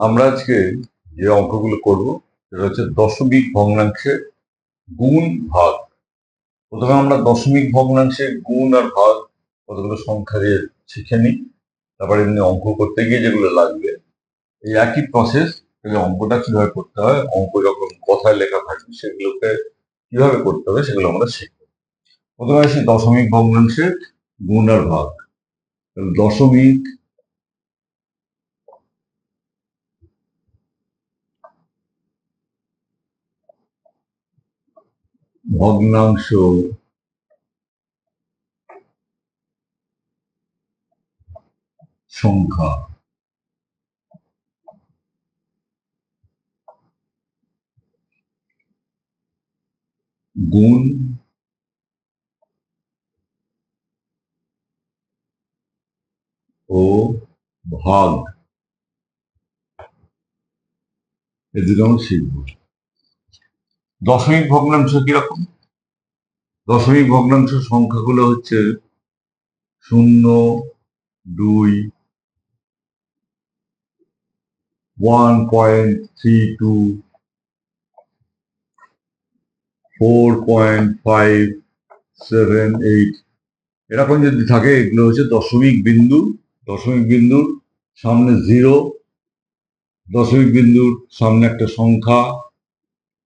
আমরা আজকে যে অঙ্কগুলো করব, সেটা হচ্ছে দশমিক ভগ্নাংশের গুণ ভাগ। প্রথমে আমরা দশমিক ভগ্নাংশের গুণ আর ভাগ কতগুলো সংখ্যা দিয়ে শিখে নিই। তারপরে এমনি অঙ্ক করতে গিয়ে যেগুলো লাগবে, এই একই প্রসেস তাহলে অঙ্কটা কীভাবে করতে হয়, অঙ্ক যখন কথায় লেখা থাকবে, সেগুলোকে কীভাবে করতে হবে, সেগুলো আমরা শিখব। প্রথমে আসি দশমিক ভগ্নাংশের গুণ আর ভাগ। দশমিক ভগ্নাংশ। সংখ্যা। গুণ। ও ভাগ। এ দুটো আমরা শিখব। দশমিক ভগ্নাংশ কীরকম? দশমিক ভগ্নাংশ সংখ্যাগুলো হচ্ছে শূন্য, দুই one point three two four point five seven eight এরকম যদি থাকে, এগুলো হচ্ছে দশমিক বিন্দু। দশমিক বিন্দুর সামনে জিরো দশমিক বিন্দুর সামনে একটা সংখ্যা।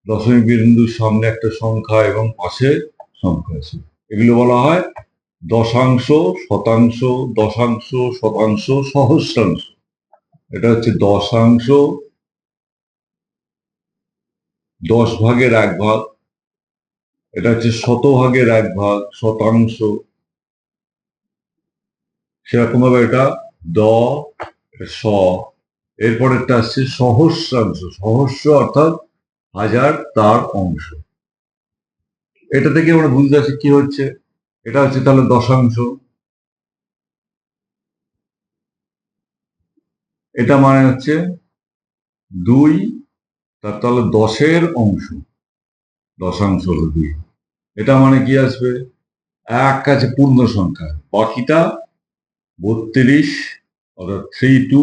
দশমিক বিন্দুর সামনে একটা সংখ্যা এবং পাশে সংখ্যা আছে। এগুলো বলা হয় দশাংশ, শতাংশ দশাংশ, শতাংশ, সহস্রাংশ। এটা হচ্ছে দশাংশ, দশ ভাগের এক ভাগ। এটা হচ্ছে শতভাগের এক ভাগ, শতাংশ। সেরকম ভাবে এটা দ স। এরপরেরটা আসছে সহস্রাংশ। সহস্র অর্থাৎ হাজার তার অংশ। এটা থেকে আমরা বুঝতে পারছি কি হচ্ছে। এটা হচ্ছে তাহলে দশাংশ। এটা মানে হচ্ছে দুই, তার তাহলে দশের অংশ। দশাংশ হলো দুই এটা মানে কি আসবে? এক কাছে পূর্ণ সংখ্যা বাকিটা বত্রিশ, অর্থাৎ থ্রি টু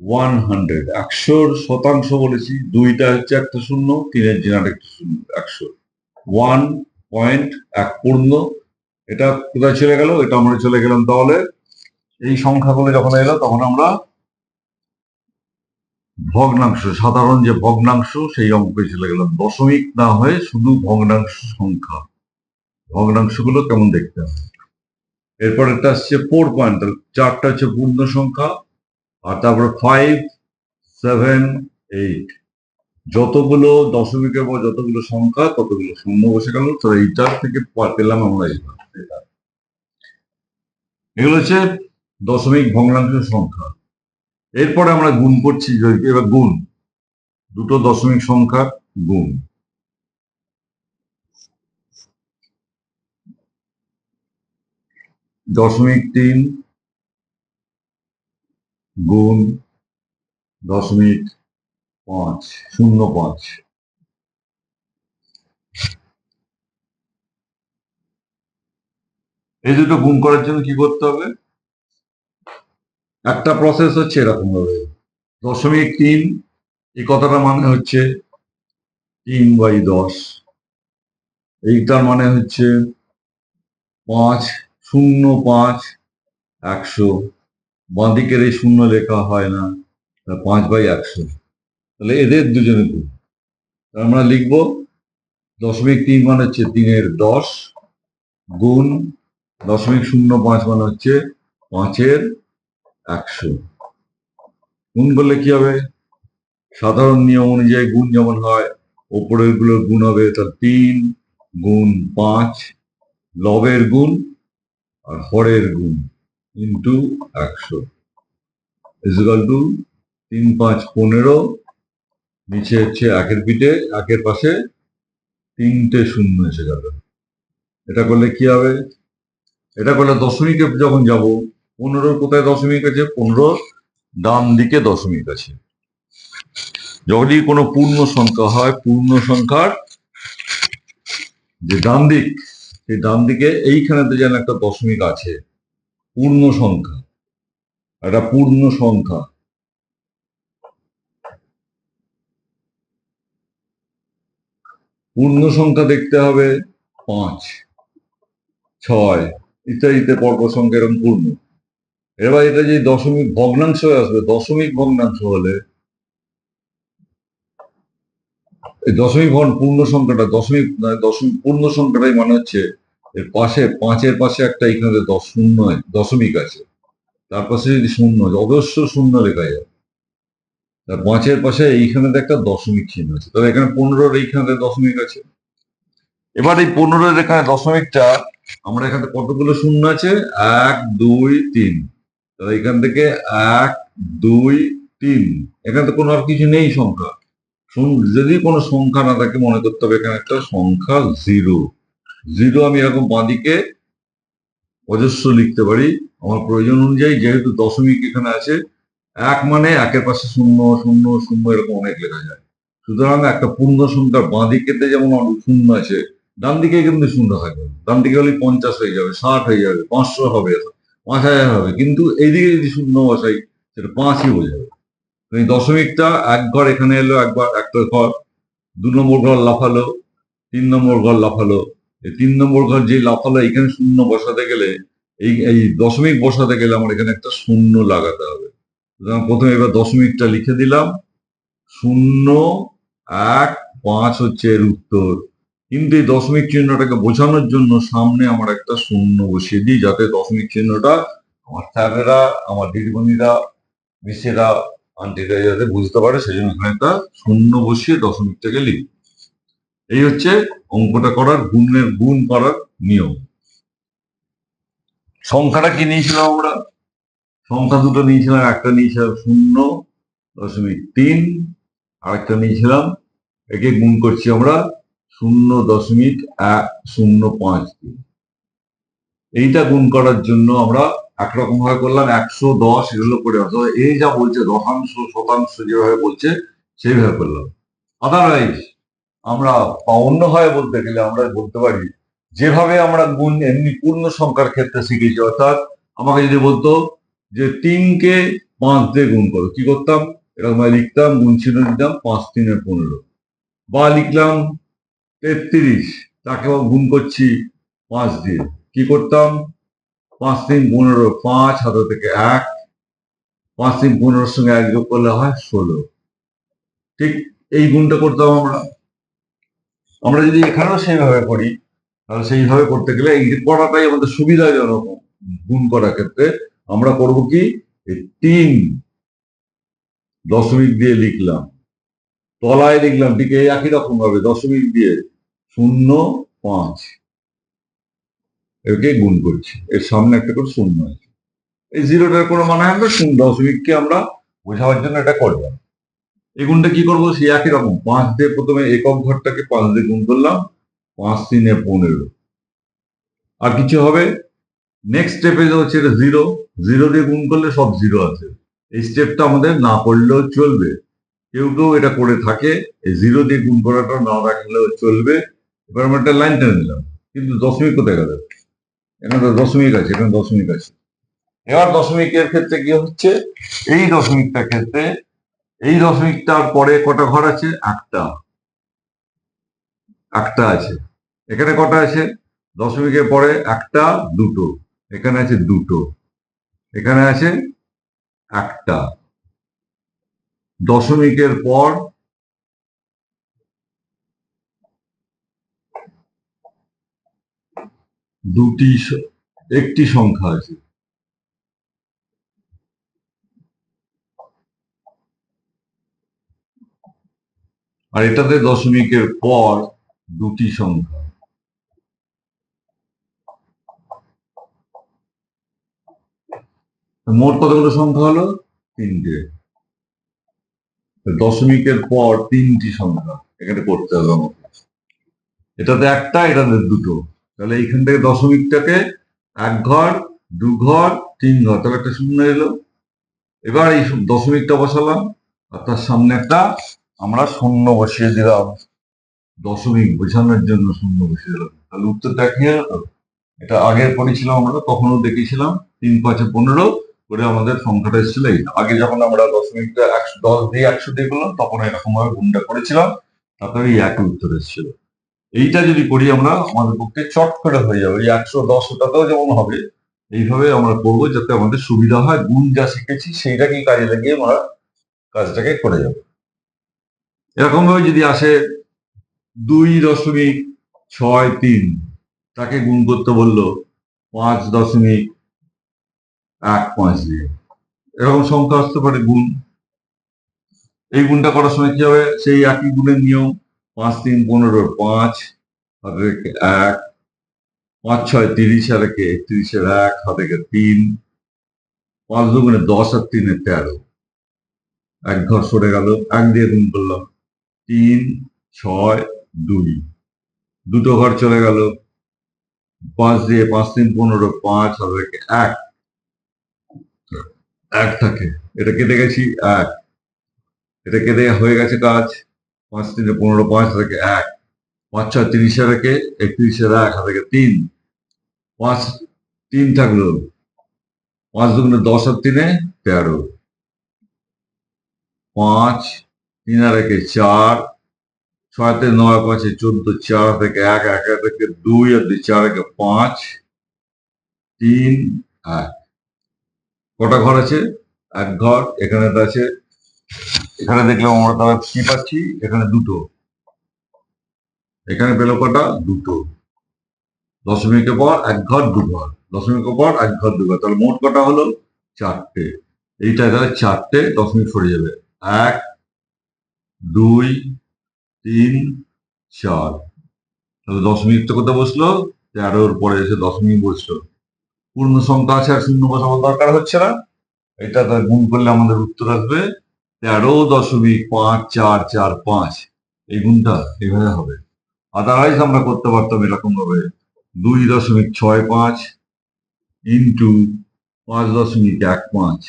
ওয়ান হান্ড্রেড একশোর শতাংশ বলেছি, দুইটা হচ্ছে একটা শূন্য, তিনের জন্য একটা শূন্য, একশো। ওয়ান পয়েন্ট এক পূর্ণ, এটা কোথায় চলে গেল? এটা আমরা চলে গেলাম তাহলে, এই সংখ্যাগুলো যখন এলো, তখন আমরা ভগ্নাংশ, সাধারণ যে ভগ্নাংশ, সেই অঙ্কে চলে গেলাম। দশমিক না হয়ে শুধু ভগ্নাংশ সংখ্যা। ভগ্নাংশগুলো কেমন দেখতে হবে? এরপর একটা আসছে ফোর পয়েন্ট চারটা হচ্ছে পূর্ণ সংখ্যা। আর তারপরে ফাইভ সেভেন এইট যতগুলো দশমিকের পর যতগুলো সংখ্যা, ততগুলো শূন্য বসে গেল। তো এইটার থেকে পেলাম আমরা এটা। এগুলো হচ্ছে দশমিক ভগ্নাংশ সংখ্যা। এরপরে আমরা গুণ করছি, এবার গুণ। দুটো দশমিক সংখ্যা, গুণ। দশমিক তিন গুণ দশমিক পাঁচ, শূন্য পাঁচ। এই দুটো গুণ করার জন্য কি করতে হবে? একটা প্রসেস হচ্ছে এরকম ভাবে দশমিক তিন, এই কথাটা মানে হচ্ছে তিন বাই দশ। এইটার মানে হচ্ছে পাঁচ, শূন্য পাঁচ, একশো বাঁদিকের এই শূন্য লেখা হয় না পাঁচ বাই একশো। তাহলে এদের দুজনে গুণ। আমরা লিখব দশমিক তিন মানে হচ্ছে তিনের দশ গুণ দশমিক শূন্য পাঁচ মানে হচ্ছে পাঁচের একশো। গুণ করলে কি হবে? সাধারণ নিয়ম অনুযায়ী গুণ যেমন হয় ওপরেরগুলো গুণ হবে তার তিন গুণ পাঁচ, লবের গুণ আর হরের গুণ। ইন্টু একশো। ইজিক্যাল টু তিন পাঁচ পনেরো, নিচে হচ্ছে একের পিঠে, একের পাশে তিনটে শূন্য এসে যাবে এটা করলে কি হবে? এটা করলে দশমিকে যখন যাব, পনেরোর কোথায় দশমিক আছে? পনেরোর ডান দিকে দশমিক আছে। যখনই কোনো পূর্ণ সংখ্যা হয়, পূর্ণ সংখ্যার যে ডান দিক, সেই ডান দিকে এইখানেতে যেন একটা দশমিক আছে। পূর্ণ সংখ্যা। একটা পূর্ণ সংখ্যা। পূর্ণ সংখ্যা দেখতে হবে পাঁচ, ছয়, ইত্যাদিতে পরপর সংখ্যা এরকম পূর্ণ। এবার এটা যে দশমিক ভগ্নাংশ আসবে, দশমিক ভগ্নাংশ হলে দশমিক ভগ্ন পূর্ণ সংখ্যাটা দশমিক দশমিক পূর্ণ সংখ্যাটাই মানে হচ্ছে এর পাশে, পাঁচের পাশে একটা এখানে দশ শূন্য, দশমিক আছে। তার পাশে যদি শূন্য, অবশ্য শূন্য লেখা যায়। তার পাঁচের পাশে এইখানে একটা দশমিক চিহ্ন আছে। তবে এখানে পনেরোর এইখানে দশমিক আছে। এবার এই পনেরোর এখানে দশমিকটা, আমরা এখানে কতগুলো শূন্য আছে? এক, দুই, তিন। তাহলে এখান থেকে এক, দুই, তিন। এখানে তো কোনো আর কিছু নেই সংখ্যা। যদি কোনো সংখ্যা না থাকে মনে করতে হবে এখানে একটা সংখ্যা জিরো। জিরো আমি এরকম বাঁদিকে অজস্র লিখতে পারি। আমার প্রয়োজন অনুযায়ী যেহেতু দশমিক এখানে আছে, এক মানে একের পাশে শূন্য শূন্য শূন্য এরকম অনেক লেখা যায়। সুতরাং একটা পূর্ণ সংখ্যার বাঁ দিকেতে যেমন শূন্য আছে ডান দিকে কিন্তু শূন্য থাকবে। ডান দিকে হলে পঞ্চাশ হয়ে যাবে, ষাট হয়ে যাবে, পাঁচশো হবে, পাঁচ হাজার হবে। কিন্তু এইদিকে যদি শূন্য বসাই, সেটা পাঁচই বোঝাবে যাবে। এই দশমিকটা এক ঘর এখানে এলো, একবার একটা ঘর, দু নম্বর ঘর লাফালো, তিন নম্বর ঘর লাফালো তিন নম্বর ঘর যে লাফালো এখানে শূন্য বসাতে গেলে, এই এই দশমিক বসাতে গেলে আমার এখানে একটা শূন্য লাগাতে হবে। সুতরাং প্রথমে এবার দশমিকটা লিখে দিলাম। শূন্য, এক, পাঁচ হচ্ছে এর উত্তর। কিন্তু এই দশমিক চিহ্নটাকে বোঝানোর জন্য সামনে আমার একটা শূন্য বসিয়ে দিই, যাতে দশমিক চিহ্নটা আমার স্যারেরা, আমার দিদিমণিরা, মিসেরা, আন্টিরা যাতে বুঝতে পারে সেই জন্য এখানে একটা শূন্য বসিয়ে দশমিকটাকে লিখি এই হচ্ছে অঙ্কটা করার, গুণের, গুণ করার নিয়ম। সংখ্যাটা কি নিয়েছিলাম আমরা? সংখ্যা দুটো নিয়েছিলাম, একটা নিয়েছিলাম শূন্য দশমিক তিন, আরেকটা নিয়েছিলাম একে গুণ করছি আমরা শূন্য দশমিক এক, শূন্য পাঁচ এইটা গুণ করার জন্য আমরা একরকম ভাবে করলাম, একশো দশ এগুলো করে এই যা বলছে, দশাংশ, শতাংশ যেভাবে বলছে, সেইভাবে করলাম। আদারওয়াইজ আমরা বা অন্যভাবে বলতে গেলে আমরা বলতে পারি, যেভাবে আমরা গুণ এমনি পূর্ণ সংখ্যার ক্ষেত্রে শিখেছি, অর্থাৎ আমাকে যদি বলতো যে তিনকে পাঁচ দিয়ে গুণ করো, কি করতাম? এরকম লিখতাম, গুণ চিহ্ন দিতাম, পাঁচ, তিনে পনেরো। বা লিখলাম তেত্রিশ, তাকে গুণ করছি পাঁচ দিয়ে। কি করতাম? পাঁচ, তিন, পনেরো, পাঁচ হাতে থেকে এক, পাঁচ, তিন, পনেরোর সঙ্গে এক যোগ করলে হয় ষোলো। ঠিক এই গুণটা করতাম আমরা। আমরা যদি এখানেও সেইভাবে করি, তাহলে সেইভাবে করতে গেলে এই করাটাই আমাদের সুবিধাজনক গুণ করার ক্ষেত্রে আমরা করব কি? তিন দশমিক দিয়ে লিখলাম, তলায় লিখলাম, ঠিক এই একই রকম ভাবে দশমিক দিয়ে শূন্য পাঁচ। একে গুণ করছি, এর সামনে একটা করে শূন্য আছে। এই জিরোটার কোনো মানে না, শূন্য দশমিককে আমরা বোঝাবার জন্য এটা করলাম। এই গুণটা কি করব? সেই একই রকম। পাঁচ দিয়ে প্রথমে একক ঘরটাকে পাঁচ দিয়ে গুণ করলাম, পাঁচ তিনে পনেরো। আর কিছু হবে? নেক্সট স্টেপে হচ্ছে এটা জিরো জিরো দিয়ে গুণ করলে সব জিরো আছে। এই স্টেপটা আমাদের না করলেও চলবে। কেউ কেউ এটা করে থাকে। এই জিরো দিয়ে গুণ করাটা না রাখলেও চলবে। এবার আমরা একটা লাইন টেনে নিলাম। কিন্তু দশমিক কোথায় গেল? এখানে তো দশমিক আছে, এখানে দশমিক আছে। এবার দশমিকের ক্ষেত্রে কি হচ্ছে? এই দশমিকটার ক্ষেত্রে এই দশমিকটার পরে কটা ঘর আছে? একটা একটা আছে। এখানে কটা আছে? দশমিকের পরে একটা, দুটো। এখানে আছে দুটো। এখানে আছে একটা। দশমিকের পর দুটি একটি সংখ্যা আছে। আর এটাতে দশমিকের পর দুটি সংখ্যা। মোট কতগুলো সংখ্যা হলো? তিনটে। দশমিকের পর তিনটি সংখ্যা। এখানে করতে হবে আমাকে। এটাতে একটা, এটাতে দুটো। তাহলে এইখান থেকে দশমিকটাকে এক ঘর, দু ঘর, তিন ঘর। তাহলে একটা শূন্য এলো। এবার এই দশমিকটা বসালাম। আর তার সামনে একটা আমরা শূন্য বসিয়ে দিলাম। দশমিক বোঝানোর জন্য শূন্য বসিয়ে দিলাম। তাহলে উত্তরটা কি? এটা আগের পড়েছিলাম আমরা, তখনও দেখেছিলাম তিন, পাঁচে, পনেরো করে আমাদের সংখ্যাটা এসেছিল এইটা আগে যখন আমরা দশমিকটা একশো, দশ দিয়ে একশো দিয়ে করলাম, তখন এরকম ভাবে গুণটা করেছিলাম। তারপরে এই একই উত্তর এসেছিল। এইটা যদি করি আমরা, আমাদের পক্ষে চট করে হয়ে যাবে। এই একশো, দশ, ওটাতেও যেমন হবে, এইভাবে আমরা করব যাতে আমাদের সুবিধা হয়। গুণ যা শিখেছি সেইটাকেই কাজে লাগিয়ে আমরা কাজটাকে করে যাব। এরকম ভাবে যদি আসে দুই দশমিক ছয় তিন, তাকে গুণ করতে বলল পাঁচ দশমিক এক পাঁচ দিয়ে। এরকম সংখ্যা আসতে পারে গুণ। এই গুণটা করার সময় কি হবে? সেই একই গুণের নিয়ম, পাঁচ তিন পনেরো পাঁচ, হাতে এক, পাঁচ ছয় তিরিশ আর রেখে একত্রিশের এক, হাতে তিন, পাঁচ দু দুগুণে দশ আর তিনে তেরো। এক ঘর সরে গেল, এক দিয়ে গুণ করলাম। তিন, ছয়, দুই। দুটো ঘর চলে গেল। পাঁচ দিয়ে পাঁচ তিন পনেরো, পাঁচ রেখে এক এক। থাকে। এটা কেটে গেছি, এক। এটা কেটে হয়ে গেছে কাজ। পাঁচ তিনে পনেরো, পাঁচ থেকে এক পাঁচ, ছয়, তিরিশে রেখে একত্রিশের এক থেকে তিন। পাঁচ, তিন থাকল। পাঁচ দুগুণে দশ আর তিনে তেরো। পাঁচ তিন আর একে চার, ছয়তে নয়, পাঁচে চোদ্দ চার থেকে এক এক থেকে দুই, আর দুই চার একে পাঁচ, তিন, এক। কটা ঘর আছে? এক ঘর, এখানে আছে, এখানে দেখলাম আমরা তারা কি পাচ্ছি? এখানে দুটো। এখানে পেল কটা? দুটো। দশমিকের পর এক ঘর, দু ঘর। দশমিকের পর এক ঘর, দু ঘর। তাহলে মোট কটা হলো? চারটে। এইটা তাহলে চারটে, দশমিক সরে যাবে। এক দুই, তিন, চার। তাহলে দশমিক তো কোথায় বসল, তেরোর পরে এসে দশমিক বসল। পূর্ণ সংখ্যা আছে আর শূন্য বসাবার দরকার হচ্ছে না। এটা তার গুণ করলে আমাদের উত্তর আসবে তেরো দশমিক পাঁচ চার চার পাঁচ। এই গুণটা এইভাবে হবে। আদারওয়াইজ আমরা করতে পারতাম এরকম ভাবে দুই দশমিক ছয় পাঁচ ইন্টু পাঁচ দশমিক এক পাঁচ।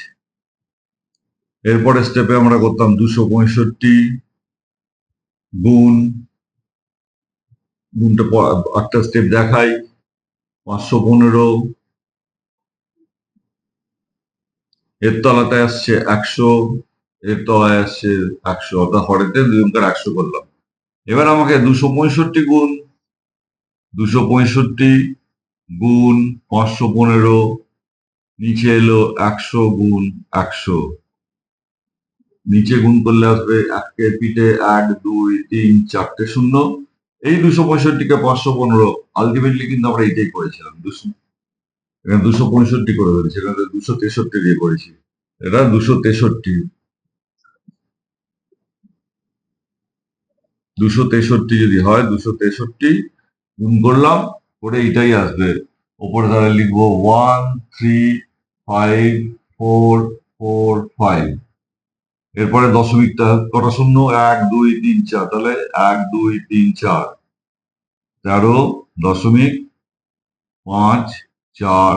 এরপরে স্টেপে আমরা করতাম দুশো পঁয়ষট্টি গুণ, গুণটা একটা স্টেপ দেখাই, পাঁচশো পনেরো। এর তলাতে আসছে একশো, এর তলায় আসছে একশো। অর্থাৎ হরেতে দুই অঙ্কের একশো করলাম। এবার আমাকে দুশো পঁয়ষট্টি গুণ, দুশো পঁয়ষট্টি গুণ পাঁচশো পনেরো, নিচে এলো একশো গুণ একশো। নিচে গুণ করলে আসবে একের পিঠে এক দুই, তিন, চারটে শূন্য। এই দুশো পঁয়ষট্টিকে পাঁচশো পনেরো। আলটিমেটলি কিন্তু আমরা এটাই করেছিলাম, দুশো। এখানে দুশো পঁয়ষট্টি করে ফেলেছি, এখানে দুশো তেষট্টি দিয়ে করেছি। এটা দুশো তেষট্টি। দুশো তেষট্টি যদি হয়, দুশো তেষট্টি গুণ করলাম, করে এটাই আসবে। ওপরে তাহলে লিখব one three five four four five এরপরে দশমিকটা কটা শূন্য? এক, দুই, তিন, চার। তাহলে এক, দুই, তিন, চার। তেরো দশমিক পাঁচ, চার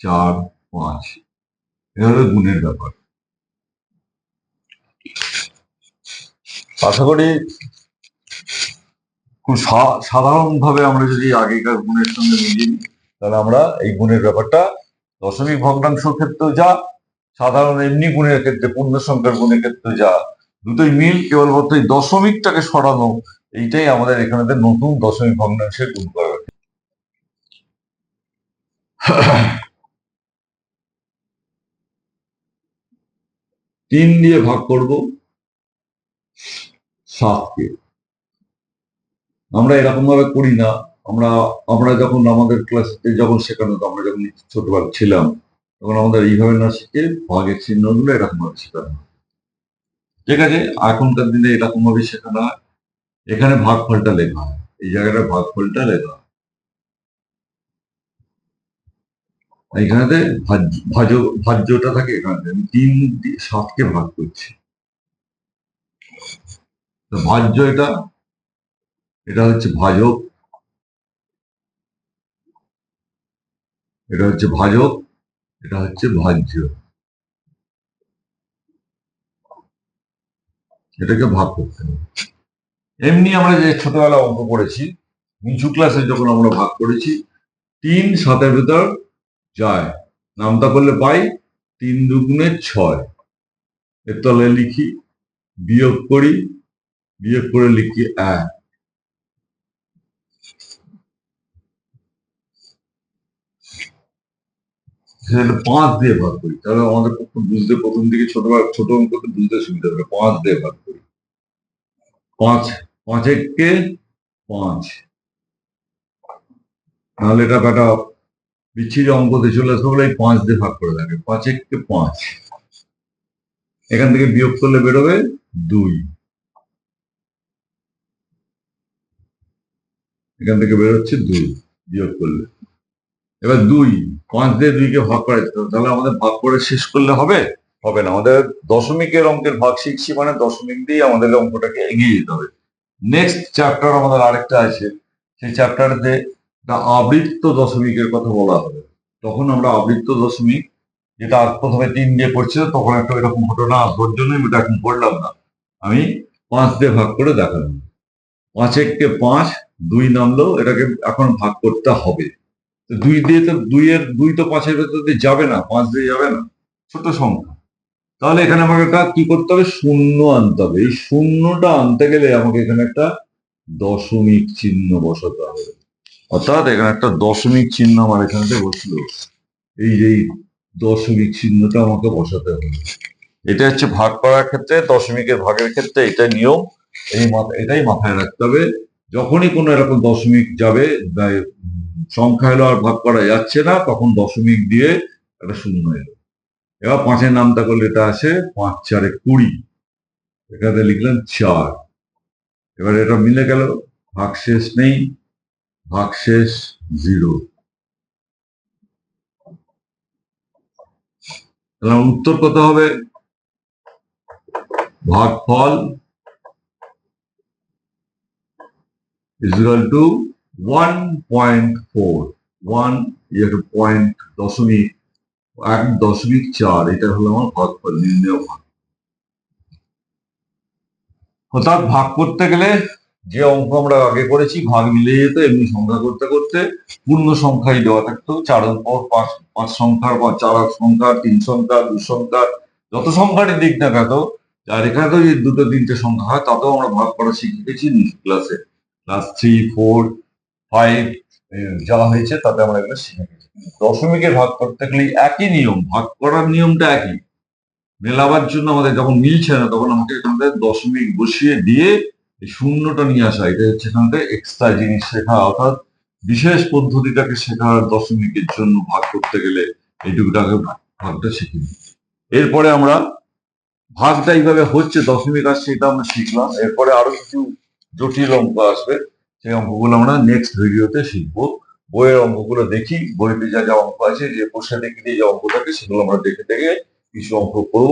চার, পাঁচ। এভাবে গুণের ব্যাপার। আশা করি খুব সাধারণ ভাবে আমরা যদি আগেকার গুণের সঙ্গে নিই তাহলে আমরা এই গুণের ব্যাপারটা দশমিক ভগ্নাংশ ক্ষেত্রেও যা সাধারণ এমনি গুণের ক্ষেত্রে, পূর্ণ সংখ্যার গুণের ক্ষেত্রে যা, দুটোই মিল, কেবলমাত্র এই দশমিকটাকে সরানো, এইটাই আমাদের এখানে নতুন দশমিক ভগ্নাংশের গুণ করা তিন দিয়ে ভাগ করব, সাতকে। আমরা এরকম ভাবে করি না, আমরা আমরা যখন আমাদের ক্লাসে যখন শেখানো আমরা যখন ছোটবেলা ছিলাম তখন আমাদের এইভাবে না শিখে ভাগের চিহ্নগুলো এরকম ভাবে শেখানো। ঠিক আছে? এখনকার দিনে এরকম ভাবে শেখানো হয়। এখানে ভাগ ফলটা লেখা হয়। এই জায়গাটা ভাগ ফলটা লেখা হয়। এখানেতে ভাজ্য ভাজ্যটা থাকে এখানে তিন সাতকে ভাগ করছি। ভাজ্য এটা এটা হচ্ছে ভাজক। এটা হচ্ছে ভাজক। এটা হচ্ছে ভাজ্য। এটাকে ভাগ করতে হবে। এমনি আমরা যে ছোটবেলা অঙ্ক করেছি, নিচু ক্লাসে যখন আমরা ভাগ করেছি, তিন সাতের ভেতর যায়। নামতা করলে পাই তিন দুগুণে ছয়। এর তলায় লিখি বিয়োগ করি, বিয়োগ করে লিখি এক। সেটা পাঁচ দিয়ে ভাগ করি। তাহলে আমাদের পক্ষে বুঝতে প্রথম দিকে ছোট ছোট অঙ্কতে বুঝতে সুবিধা হবে। পাঁচ দিয়ে ভাগ করি। পাঁচ পাঁচ এককে পাঁচ। নাহলে এটা একটা বিচ্ছিরি অঙ্কতে চলে আসবে এই পাঁচ দিয়ে ভাগ করে থাকে পাঁচ এককে পাঁচ। এখান থেকে বিয়োগ করলে বেরোবে দুই। এখান থেকে বেরোচ্ছে দুই বিয়োগ করলে। এবার দুই, পাঁচ দিয়ে দুইকে ভাগ করে হবে। তাহলে আমাদের ভাগ করে শেষ করলে হবে? হবে না। আমাদের দশমিকের অঙ্কের ভাগ শিখছি মানে দশমিক দিয়ে আমাদের অঙ্কটাকে এগিয়ে যেতে হবে। নেক্সট চ্যাপ্টার আমাদের আরেকটা আছে। সেই চ্যাপ্টারতে আবৃত্ত দশমিকের কথা বলা হবে। তখন আমরা আবৃত্ত দশমিক, যেটা প্রথমে তিন দিয়ে পড়ছিল তখন একটা এরকম ঘটনা আসবার জন্য আমি এটা এখন পড়লাম না। আমি পাঁচ দিয়ে ভাগ করে দেখালাম। পাঁচ এককে পাঁচ, দুই নামলো এটাকে এখন ভাগ করতে হবে। দুই দিয়ে তো দুইয়ের, দুই তো পাঁচের ভেতর দিয়ে যাবে না, পাঁচ দিয়ে যাবে না। ছোট সংখ্যা। তাহলে এখানে আমাকে কি করতে হবে? শূন্য আনতে হবে। এই শূন্যটা আনতে গেলে আমাকে এখানে একটা দশমিক চিহ্ন বসাতে হবে। অর্থাৎ এখানে একটা দশমিক চিহ্ন আমার এখানে বসল, এই যে দশমিক চিহ্নটা আমাকে বসাতে হবে। এটা হচ্ছে ভাগ করার ক্ষেত্রে, দশমিকের ভাগের ক্ষেত্রে এটা নিয়ম, এই এটাই মাথায় রাখতে হবে। যখনই কোনো এরকম দশমিক যাবে সংখ্যা এলো আর ভাগ করা যাচ্ছে না, তখন দশমিক দিয়ে একটা শূন্য এলো। এবার পাঁচের নামটা করলে এটা আসে পাঁচ চারে কুড়ি। এখানে লিখলেন চার। এবার এটা মিলে গেল, ভাগশেষ নেই, ভাগশেষ জিরো। উত্তর কত হবে? ভাগফল equal to one point four one point দশমিক এক দশমিক চার, এটা হলো আমার ভাগফল নির্ণয় ভাগ অর্থাৎ ভাগ করতে গেলে যে অঙ্ক আমরা আগে করেছি, ভাগ মিলে যেত, এমনি সংখ্যা করতে করতে পূর্ণ সংখ্যাই দেওয়া থাকতো। চার অঙ্ক পাঁচ পাঁচ সংখ্যার বা চার সংখ্যা তিন সংখ্যা দু সংখ্যা যত সংখ্যারই দিক না কেন আর এখানে তো দুটো তিনটে সংখ্যা হয়, তাতেও আমরা ভাগ করা শিখে গেছি ক্লাসে ক্লাস থ্রি ফোর ফাইভ যা হয়েছে তাতে আমরা এগুলো শিখে গেছি দশমিকে ভাগ করতে গেলে একই নিয়ম, ভাগ করার নিয়মটা একই। মেলাবার জন্য আমাদের যখন মিলছে না, তখন আমাকে এখান থেকে দশমিক বসিয়ে দিয়ে শূন্যটা নিয়ে আসা, এটা হচ্ছে এখান থেকে এক্সট্রা জিনিস শেখা, অর্থাৎ বিশেষ পদ্ধতিটাকে শেখার দশমিকের জন্য ভাগ করতে গেলে এইটুকুটাকে ভাগটা শিখি এরপরে আমরা ভাগটা এইভাবে হচ্ছে, দশমিক আসছে, এটা আমরা শিখলাম। এরপরে আরও কিছু জটিল অঙ্ক আসবে। সেই অঙ্কগুলো আমরা নেক্সট ভিডিওতে শিখব। বইয়ের অঙ্কগুলো দেখি, বইতে যা যা অঙ্ক আছে, যে প্রশ্নে দেখি যে অঙ্ক থাকে সেগুলো আমরা দেখে দেখে কিছু অঙ্ক করব।